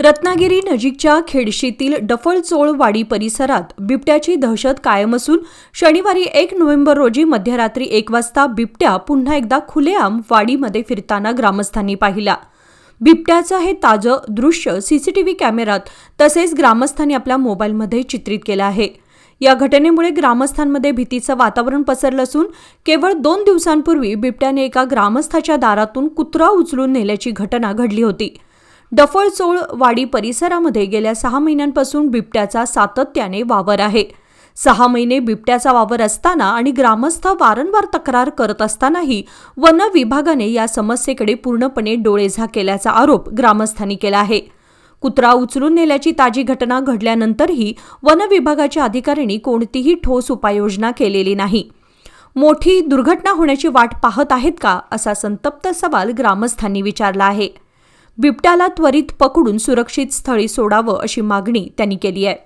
रत्नागिरी नजीकच्या खेडशीतील डफळचोळवाडी परिसरात बिबट्याची दहशत कायम असून शनिवारी एक नोव्हेंबर रोजी मध्यरात्री एक वाजता बिबट्या पुन्हा एकदा खुलेआम वाडीमध्ये फिरताना ग्रामस्थांनी पाहिला. बिबट्याचं हे ताजं दृश्य सीसीटीव्ही कॅमेरात तसेच ग्रामस्थांनी आपल्या मोबाईलमध्ये चित्रित केलं आहे. या घटनेमुळे ग्रामस्थांमध्ये भीतीचं वातावरण पसरलं असून केवळ दोन दिवसांपूर्वी बिबट्याने एका ग्रामस्थाच्या दारातून कुत्रा उचलून नेल्याची घटना घडली होती. डफळचोळ वाडी परिसरामध्ये गेल्या सहा महिन्यांपासून बिबट्याचा सातत्याने वावर आहे. सहा महिने बिबट्याचा वावर असताना आणि ग्रामस्थ वारंवार तक्रार करत असतानाही वन विभागाने या समस्येकडे पूर्णपणे डोळेझा केल्याचा आरोप ग्रामस्थांनी केला आहे. कुत्रा उचलून नेल्याची ताजी घटना घडल्यानंतरही वन विभागाच्या अधिकाऱ्यांनी कोणतीही ठोस उपाययोजना केलेली नाही. मोठी दुर्घटना होण्याची वाट पाहत आहेत का असा संतप्त सवाल ग्रामस्थांनी विचारला आहे. बिबट्याला त्वरित पकडून सुरक्षित स्थळी सोडावं अशी मागणी त्यांनी केली आहे.